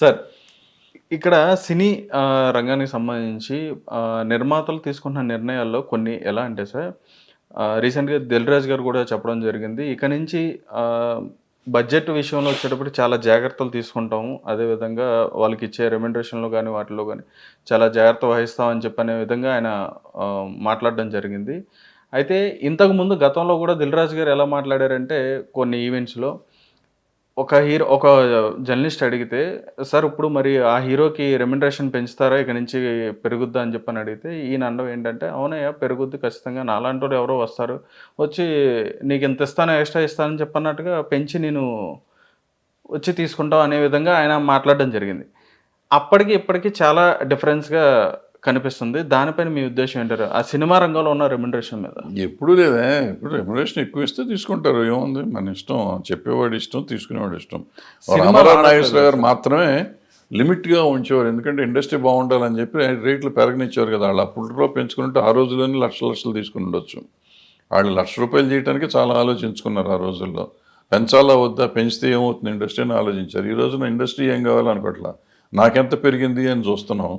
Sir ఇక్కడ సినీ రంగానికి సంబంధించి నిర్మాతలు తీసుకున్న నిర్ణయాల్లో కొన్ని ఎలా అంటే సార్ రీసెంట్గా దిల్రాజ్ గారు కూడా చెప్పడం జరిగింది. ఇక నుంచి బడ్జెట్ విషయంలో వచ్చేటప్పుడు చాలా జాగ్రత్తలు తీసుకుంటాము. అదేవిధంగా వాళ్ళకి ఇచ్చే రెమ్యునరేషన్లో కానీ వాటిలో కానీ చాలా జాగ్రత్త వహిస్తామని చెప్పనే విధంగా ఆయన మాట్లాడడం జరిగింది. అయితే ఇంతకుముందు గతంలో కూడా దిల్ రాజు గారు ఎలా మాట్లాడారంటే కొన్ని ఈవెంట్స్లో ఒక హీరో ఒక జర్నలిస్ట్ అడిగితే సార్ ఇప్పుడు మరి ఆ హీరోకి రెమ్యునరేషన్ పెంచుతారా? ఇక నుంచి పెరుగుద్దా? అని చెప్పని అడిగితే ఈయన అనడం ఏంటంటే అవునయ్యా పెరుగుద్ది ఖచ్చితంగా. నాలాంటి వాళ్ళు ఎవరో వస్తారు. వచ్చి నీకు ఇంత ఇస్తాను ఎక్స్ట్రా ఇస్తానని చెప్పన్నట్టుగా పెంచి నేను వచ్చి తీసుకుంటావు అనే విధంగా ఆయన మాట్లాడడం జరిగింది. అప్పటికి ఇప్పటికీ చాలా డిఫరెన్స్గా కనిపిస్తుంది. దానిపైన మీ ఉద్దేశం ఏంటారు ఆ సినిమా రంగంలో ఉన్న రెమ్యునరేషన్ మీద. ఎప్పుడు లేదే. ఇప్పుడు రెమ్యునరేషన్ ఎక్కువ ఇస్తే తీసుకుంటారు. ఏముంది? మన ఇష్టం. చెప్పేవాడి ఇష్టం తీసుకునేవాడి ఇష్టం. రామారావు నాగేశ్వర గారు మాత్రమే లిమిట్గా ఉంచేవారు. ఎందుకంటే ఇండస్ట్రీ బాగుండాలని చెప్పి రేట్లు పెరగనిచ్చారు కదా. వాళ్ళు అప్పట్లో పెంచుకుంటే ఆ రోజుల్లోనే లక్షల లక్షలు తీసుకుని ఉండొచ్చు. వాళ్ళు లక్ష రూపాయలు చేయడానికి చాలా ఆలోచించుకున్నారు ఆ రోజుల్లో. పెంచాలా వద్దా? పెంచితే ఏమవుతుంది? ఇండస్ట్రీ అని ఆలోచించారు. ఈ రోజున ఇండస్ట్రీ ఏం కావాలనుకోవట్లా నాకెంత పెరిగింది అని చూస్తున్నాం.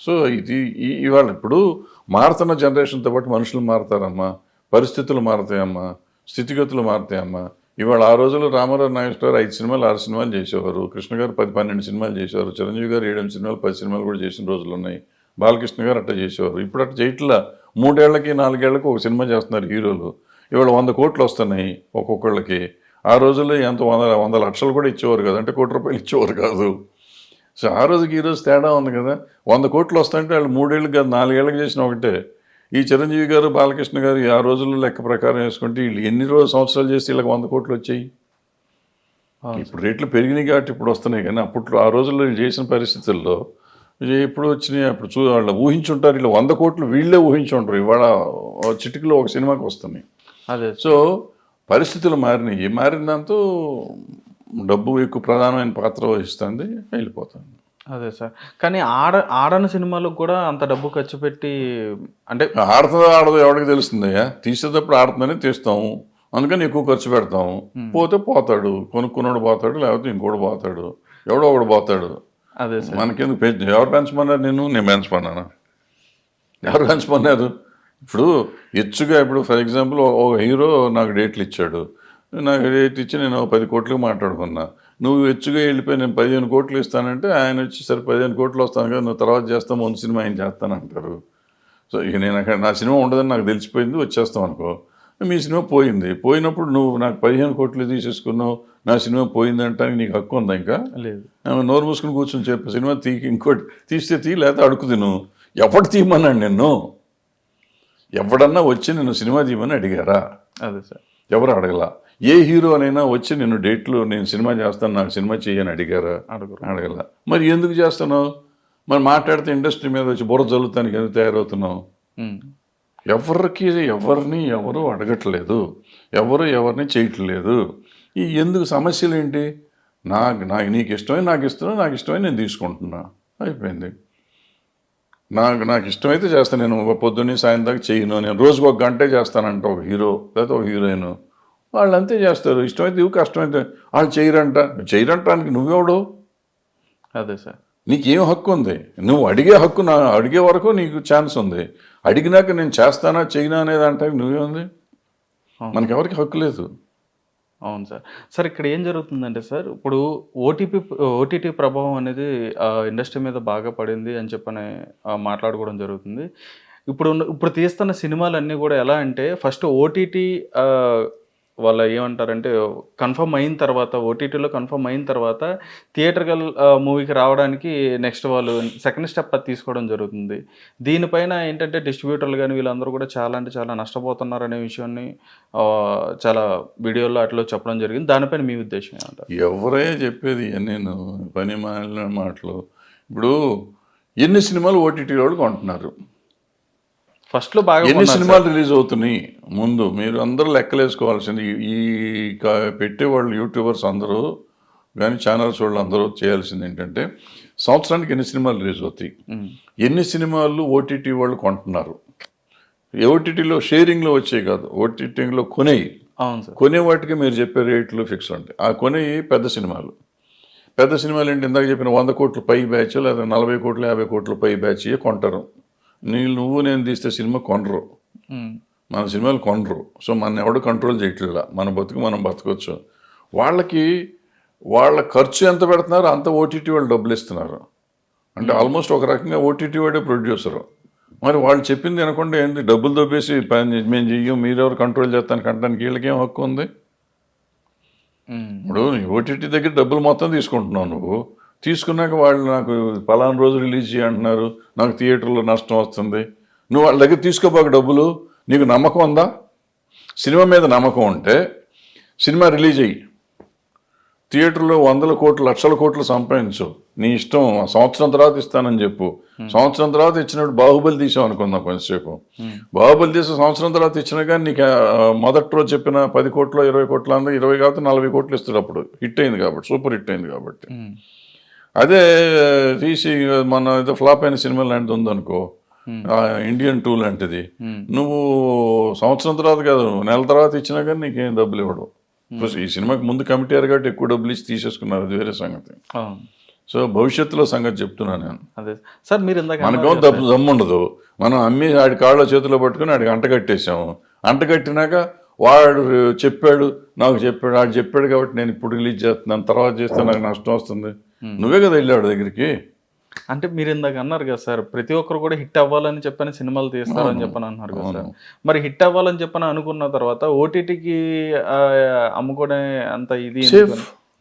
సో ఇది ఇవాళ ఇప్పుడు మారుతున్న జనరేషన్తో పాటు మనుషులు మారుతారమ్మా పరిస్థితులు మారుతాయమ్మా స్థితిగతులు మారుతాయమ్మా. ఇవాళ ఆ రోజుల్లో రామారావు నాగేశ్వర గారు ఐదు సినిమాలు ఆరు సినిమాలు చేసేవారు. కృష్ణ గారు పది పన్నెండు సినిమాలు చేసేవారు. చిరంజీవి గారు ఏడెనిమిది సినిమాలు పది సినిమాలు కూడా చేసిన రోజులు ఉన్నాయి. బాలకృష్ణ గారు అట్లా చేసేవారు. ఇప్పుడు అట్లా చేయట్లా. మూడేళ్ళకి నాలుగేళ్ళకి ఒక సినిమా చేస్తున్నారు హీరోలు. ఇవాళ వంద కోట్లు వస్తున్నాయి ఒక్కొక్కళ్ళకి. ఆ రోజుల్లో ఎంత వంద వంద లక్షలు కూడా ఇచ్చేవారు కాదు. అంటే కోటి రూపాయలు ఇచ్చేవారు కాదు. సో ఆ రోజుకి ఈ రోజు తేడా ఉంది కదా. వంద కోట్లు వస్తాయంటే వాళ్ళు మూడేళ్ళు కాదు నాలుగేళ్ళకి చేసిన ఒకటే. ఈ చిరంజీవి గారు బాలకృష్ణ గారు ఆ రోజుల్లో లెక్క ప్రకారం వేసుకుంటే వీళ్ళు ఎన్ని రోజు సంవత్సరాలు చేసి వీళ్ళకి వంద కోట్లు వచ్చాయి? ఇప్పుడు రేట్లు పెరిగినాయి కాబట్టి ఇప్పుడు వస్తున్నాయి కానీ అప్పట్లో ఆ రోజుల్లో వీళ్ళు చేసిన పరిస్థితుల్లో ఎప్పుడు వచ్చినాయి? అప్పుడు చూ వాళ్ళు ఊహించుంటారు. వీళ్ళు వంద కోట్లు వీళ్ళే ఊహించుంటారు. ఇవాళ చిటికలో ఒక సినిమాకి వస్తున్నాయి. అదే. సో పరిస్థితులు మారినాయి. మారిన దాంతో డబ్బు ఎక్కువ ప్రధానమైన పాత్ర వహిస్తుంది వెళ్ళిపోతుంది అదే సార్. కానీ ఆడ ఆడని సినిమాలకు కూడా అంత డబ్బు ఖర్చు పెట్టి అంటే ఆడుతుందో ఆడదో ఎవరికి తెలుస్తుందయ్యా? తీసేటప్పుడు ఆడుతుందని తీస్తాము అందుకని ఎక్కువ ఖర్చు పెడతాము పోతే పోతాడు. కొనుక్కున్నాడు పోతాడు లేకపోతే ఇంకోటి పోతాడు. ఎవడో ఒకడు పోతాడు. అదే సార్. మనకెందుకు పెంచ ఎవరు పెంచమన్నారు నేను నేను పెంచమన్నాను ఎవరు పెంచమన్నారు ఇప్పుడు ఎచ్చుగా ఇప్పుడు ఫర్ ఎగ్జాంపుల్ ఒక హీరో నాకు డేట్లు ఇచ్చాడు. నాకు డేట్ ఇచ్చి నేను పది కోట్లకు మాట్లాడుకున్నా. నువ్వు ఎచ్చుగా వెళ్ళిపోయి నేను పదిహేను కోట్లు ఇస్తానంటే ఆయన వచ్చి సరే పదిహేను కోట్లు వస్తాను కదా నువ్వు తర్వాత చేస్తావు ముందు సినిమా ఆయన చేస్తానంటారు. సో ఇక నేను అక్కడ నా సినిమా ఉండదని నాకు తెలిసిపోయింది వచ్చేస్తాం అనుకో. మీ సినిమా పోయింది. పోయినప్పుడు నువ్వు నాకు పదిహేను కోట్లు తీసేసుకున్నావు నా సినిమా పోయింది అంటానికి నీకు హక్కు ఉందా ఇంకా? లేదు. నోరు మూసుకుని కూర్చొని చెప్పు సినిమా తీకి ఇంకోటి తీస్తే తీ లేకపోతే అడుగు తిను. ఎవడు తీయమన్నాడు నిన్ను? ఎవడన్నా వచ్చి నిన్ను సినిమా తీయమని అడిగారా? అదే సార్. ఎవరు అడగలా? ఏ హీరోనైనా వచ్చి నిన్ను డేట్లు నేను సినిమా చేస్తాను నాకు సినిమా చేయని అడిగారా? అడుగురు. అడగల. మరి ఎందుకు చేస్తున్నావు? మరి మాట్లాడితే ఇండస్ట్రీ మీద వచ్చి బుర్ర జల్లుతానికి ఎందుకు తయారవుతున్నావు. ఎవరికి ఎవరిని ఎవరు అడగట్లేదు. ఎవరు ఎవరిని చేయట్లేదు. ఈ ఎందుకు సమస్యలు ఏంటి? నాకు నాకు నీకు ఇష్టమై నాకు ఇష్టమై నాకు ఇష్టమై నేను తీసుకుంటున్నా. అయిపోయింది. నాకు నాకు ఇష్టమైతే చేస్తాను నేను పొద్దున్నే సాయం దాకా చేయను. నేను రోజుకు ఒక గంటే చేస్తానంట ఒక హీరో లేదా ఒక హీరోయిన్. వాళ్ళు అంతే చేస్తారు. ఇష్టమైతే ఇవి కష్టమైతే వాళ్ళు చేయరంట. చేయరంటానికి నువ్వెవడు? అదే సార్. నీకేం హక్కు ఉంది? నువ్వు అడిగే హక్కు నా అడిగే వరకు నీకు ఛాన్స్ ఉంది. అడిగినాక నేను చేస్తానా చేయనా అనేది అంటే నువ్వేముంది? అవును. మనకి ఎవరికి హక్కు లేదు. అవును సార్. సార్ ఇక్కడ ఏం జరుగుతుందంటే సార్ ఇప్పుడు ఓటీపీ ఓటీటీ ప్రభావం అనేది ఇండస్ట్రీ మీద బాగా పడింది అని చెప్పని మాట్లాడుకోవడం జరుగుతుంది. ఇప్పుడు ఇప్పుడు తీస్తున్న సినిమాలన్నీ కూడా ఎలా అంటే ఫస్ట్ ఓటీటీ వాళ్ళ ఏమంటారంటే కన్ఫర్మ్ అయిన తర్వాత ఓటీటీలో కన్ఫర్మ్ అయిన తర్వాత థియేటర్కల్ మూవీకి రావడానికి నెక్స్ట్ వాళ్ళు సెకండ్ స్టెప్ అది తీసుకోవడం జరుగుతుంది. దీనిపైన ఏంటంటే డిస్ట్రిబ్యూటర్లు కానీ వీళ్ళందరూ కూడా చాలా అంటే చాలా నష్టపోతున్నారు అనే విషయాన్ని చాలా వీడియోలో అట్లా చెప్పడం జరిగింది. దానిపైన మీ ఉద్దేశం ఏమంటారు? ఎవరే చెప్పేది నేను పని మాటలు. ఇప్పుడు ఎన్ని సినిమాలు ఓటీటీ వాళ్ళు కొంటున్నారు? ఫస్ట్లో బాగా ఎన్ని సినిమాలు రిలీజ్ అవుతున్నాయి? ముందు మీరు అందరూ లెక్కలేసుకోవాల్సింది ఈ- పెట్టేవాళ్ళు యూట్యూబర్స్ అందరూ కానీ ఛానల్స్ వాళ్ళు అందరూ చేయాల్సింది ఏంటంటే సంవత్సరానికి ఎన్ని సినిమాలు రిలీజ్ అవుతాయి? ఎన్ని సినిమాలు ఓటీటీ వాళ్ళు కొంటున్నారు? ఓటీటీలో షేరింగ్లో వచ్చాయి కాదు ఓటీటీలో సార్. కొనే వాటికి మీరు చెప్పే రేట్లు ఫిక్స్ ఉంటాయి. ఆ కొనేవి పెద్ద సినిమాలు. పెద్ద సినిమాలు ఏంటి? ఇందాక చెప్పిన వంద కోట్ల పై బ్యాచ్ లేదా నలభై కోట్ల యాభై కోట్ల పై బ్యాచ్ కొంటారు. నీళ్ళు నువ్వు నేను తీస్తే సినిమా కొనరు. మన సినిమాలు కొనరు. సో మన ఎవడు కంట్రోల్ చేయట్లేదు మన బతుకు మనం బతకొచ్చు. వాళ్ళకి వాళ్ళ ఖర్చు ఎంత పెడుతున్నారో అంత ఓటీటీ వాళ్ళు డబ్బులు ఇస్తున్నారు. అంటే ఆల్మోస్ట్ ఒక రకంగా ఓటీటీ వాడే ప్రొడ్యూసరు మరి వాళ్ళు చెప్పింది వినకుండా ఏంటి డబ్బులు దొబ్బేసి మేము చెయ్యం మీరెవరు కంట్రోల్ చేస్తాను కంటానికి వీళ్ళకేం హక్కు ఉంది? ఇప్పుడు ఓటీటీ దగ్గర డబ్బులు మొత్తం తీసుకుంటున్నావు నువ్వు. తీసుకున్నాక వాళ్ళు నాకు పలానా రోజు రిలీజ్ చేయంటున్నారు నాకు థియేటర్లో నష్టం వస్తుంది. నువ్వు వాళ్ళ దగ్గర తీసుకోపోక డబ్బులు. నీకు నమ్మకం ఉందా? సినిమా మీద నమ్మకం ఉంటే సినిమా రిలీజ్ అయ్యి థియేటర్లో వందల కోట్లు లక్షల కోట్లు సంపాదించు. నీ ఇష్టం. సంవత్సరం తర్వాత ఇస్తానని చెప్పు. సంవత్సరం తర్వాత ఇచ్చినప్పుడు బాహుబలి తీసాం అనుకుందాం కొంచెంసేపు. బాహుబలి తీసి సంవత్సరం తర్వాత ఇచ్చినా కానీ నీకు మొదటి రోజు చెప్పిన పది కోట్లు ఇరవై కోట్లు అందరూ ఇరవై కాబట్టి నలభై కోట్లు ఇస్తాడు అప్పుడు. హిట్ అయింది కాబట్టి సూపర్ హిట్ అయింది కాబట్టి. ఉమ్, అదే తీసి మన ఏదో ఫ్లాప్ అయిన సినిమా లాంటిది ఉందనుకో ఇండియన్ టూ లాంటిది. నువ్వు సంవత్సరం తర్వాత కాదు నెల తర్వాత ఇచ్చినా కానీ నీకేం డబ్బులు ఇవ్వడు. ఈ సినిమాకి ముందు కమిటీ కాబట్టి ఎక్కువ డబ్బులు ఇచ్చి తీసేసుకున్నారు అది వేరే సంగతి. సో భవిష్యత్తులో సంగతి చెప్తున్నాను నేను. అదే. సార్ మీరు అన్నారు దప్పు దమ్ము ఉండదు మనం అమ్మి ఆడి కాళ్ళ చేతిలో పట్టుకుని ఆడికి అంట కట్టేసాము అంట కట్టినాక వాడు చెప్పాడు నాకు చెప్పాడు ఆడు చెప్పాడు కాబట్టి నేను ఇప్పుడు రిలీజ్ చేస్తున్నాను తర్వాత చేస్తే నాకు నష్టం వస్తుంది. నువ్వే కదా వెళ్ళాడు దగ్గరికి? అంటే మీరు ఇందాక అన్నారు కదా సార్ ప్రతి ఒక్కరు కూడా హిట్ అవ్వాలని చెప్పని సినిమాలు తీస్తారని చెప్పని అన్నారు కదా సార్. మరి హిట్ అవ్వాలని చెప్పని అనుకున్న తర్వాత ఓటీటీకి అమ్ముకునే అంత ఇది?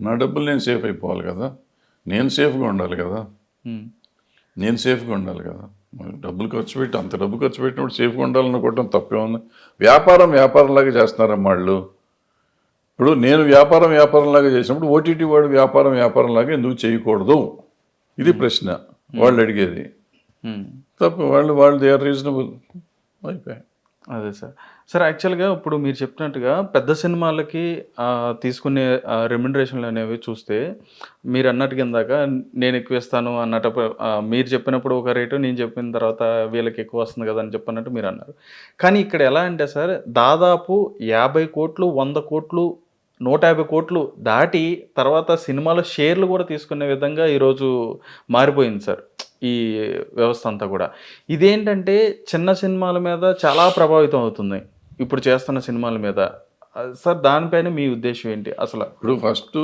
నా డబ్బులు నేను సేఫ్ అయిపోవాలి కదా. నేను సేఫ్గా ఉండాలి కదా. నేను సేఫ్గా ఉండాలి కదా. డబ్బులు ఖర్చు పెట్టి అంత డబ్బు ఖర్చు పెట్టినప్పుడు సేఫ్గా ఉండాలనుకోవటం తప్పే ఉంది. వ్యాపారం వ్యాపారంలాగా చేస్తున్నారమ్మా వాళ్ళు. ఇప్పుడు నేను వ్యాపారం వ్యాపారంలాగా చేసినప్పుడు ఓటీటీ వాడు వ్యాపారం వ్యాపారంలాగా ఎందుకు చేయకూడదు? ఇది ప్రశ్న. వాళ్ళు అడిగేది. తప్ప. వాళ్ళు వాళ్ళు దే ఆర్ రీజనబుల్ అయిపోయాయి. అదే సార్. సార్ యాక్చువల్గా ఇప్పుడు మీరు చెప్పినట్టుగా పెద్ద సినిమాలకి తీసుకునే రెమ్యునరేషన్లు అనేవి చూస్తే మీరు అన్నట్టుగా ఇందాక నేను ఎక్కువ ఇస్తాను అన్నట్టు మీరు చెప్పినప్పుడు ఒక రేటు నేను చెప్పిన తర్వాత వీళ్ళకి ఎక్కువ వస్తుంది కదా అని చెప్పినట్టు మీరు అన్నారు. కానీ ఇక్కడ ఎలా అంటే సార్ దాదాపు యాభై కోట్లు వంద కోట్లు నూట యాభై కోట్లు దాటి తర్వాత సినిమాల షేర్లు కూడా తీసుకునే విధంగా ఈరోజు మారిపోయింది సార్ ఈ వ్యవస్థ అంతా కూడా. ఇదేంటంటే చిన్న సినిమాల మీద చాలా ప్రభావితం అవుతుంది. ఇప్పుడు చేస్తున్న సినిమాల మీద. సార్ దానిపైన మీ ఉద్దేశం ఏంటి అసలు? ఇప్పుడు ఫస్ట్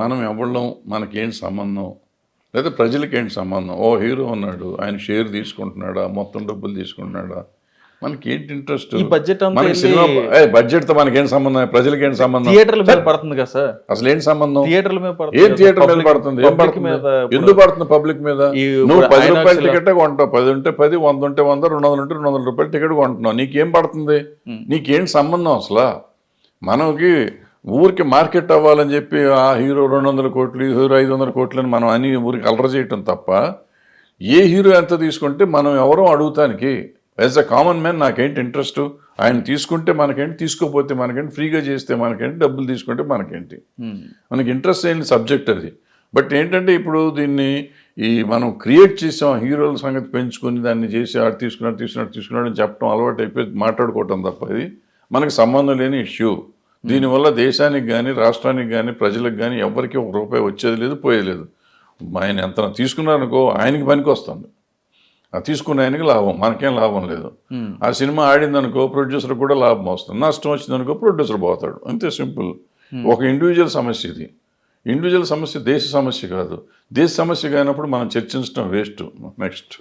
మనం ఎవళ్ళం మనకేంటి సంబంధం? లేదా ప్రజలకేంటి సంబంధం? ఓ హీరో ఉన్నాడు ఆయన షేర్ తీసుకుంటున్నాడా మొత్తం డబ్బులు తీసుకుంటున్నాడా? మనకి ఏంటి ఇంట్రెస్ట్ ఈ బడ్జెట్ ఏ బడ్జెట్తో మనకేం సంబంధం? ప్రజలకి ఏంటి సంబంధం? థియేటర్ల మీద పడుతుంది కదా సార్. అసలు ఏంటి సంబంధం? థియేటర్ల మీద ఏం పడుతుంది థియేటర్ మీద పడుతుంది? ఏం పడుతుంది? ఎందుకు పడుతుంది? పబ్లిక్ మీద? నువ్వు పది రూపాయల టికెట్ కొంటావు. పది ఉంటే పది వంద ఉంటే వంద రెండు వందలు ఉంటే రెండు వందల రూపాయల టికెట్ కొంటున్నావు. నీకేం పడుతుంది. నీకేం సంబంధం అసలు? మనకి ఊరికి మార్కెట్ అవ్వాలని చెప్పి ఆ హీరో రెండు వందల కోట్లు హీరో ఐదు వందల కోట్లు అని మనం అని ఊరికి అలర చేయటం తప్ప ఏ హీరో ఎంత తీసుకుంటే మనం ఎవరో అడుగుతానికి యాజ్ అ కామన్ మ్యాన్ నాకేంటి ఇంట్రెస్ట్ ఆయన తీసుకుంటే మనకేంటి? తీసుకోపోతే మనకేంటి? ఫ్రీగా చేస్తే మనకేంటి? డబ్బులు తీసుకుంటే మనకేంటి? ఉమ్. మనకి ఇంట్రెస్ట్ అయిన సబ్జెక్ట్ అది. బట్ ఏంటంటే ఇప్పుడు దీన్ని ఈ మనం క్రియేట్ చేసాం హీరోల సంగతి పెంచుకొని దాన్ని చేసి ఆడు తీసుకున్నాడు తీసుకున్నాడు తీసుకున్నాడు అని చెప్పడం అలవాటు అయిపోయి మాట్లాడుకోవటం తప్ప ఇది మనకి సంబంధం లేని ఇష్యూ దీనివల్ల దేశానికి కానీ రాష్ట్రానికి కానీ ప్రజలకు కానీ ఎవరికి ఒక రూపాయి వచ్చేది లేదు పోయేది లేదు. ఆయన ఎంత తీసుకున్నారనుకో ఆయనకి పనికి వస్తుంది తీసుకున్న ఆయనకి లాభం మనకేం లాభం లేదు. ఆ సినిమా ఆడిందనుకో ప్రొడ్యూసర్ కూడా లాభం వస్తుంది. నష్టం వచ్చిందనుకో ప్రొడ్యూసర్ పోతాడు. అంతే సింపుల్. ఒక ఇండివిజువల్ సమస్య ఇది. ఇండివిజువల్ సమస్య దేశ సమస్య కాదు. దేశ సమస్య కానప్పుడు మనం చర్చించడం waste next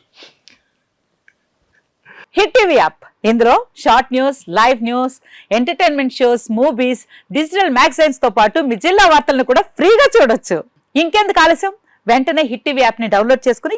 Hit TV app ఇందులో short news live news entertainment shows movies digital మ్యాగజైన్స్తో పాటు మీ జిల్లా వార్తలను కూడా ఫ్రీగా చూడొచ్చు. ఇంకెందుకు ఆలస్యం? వెంటనే హిట్ టీవీ యాప్ని డౌన్లోడ్ చేసుకుని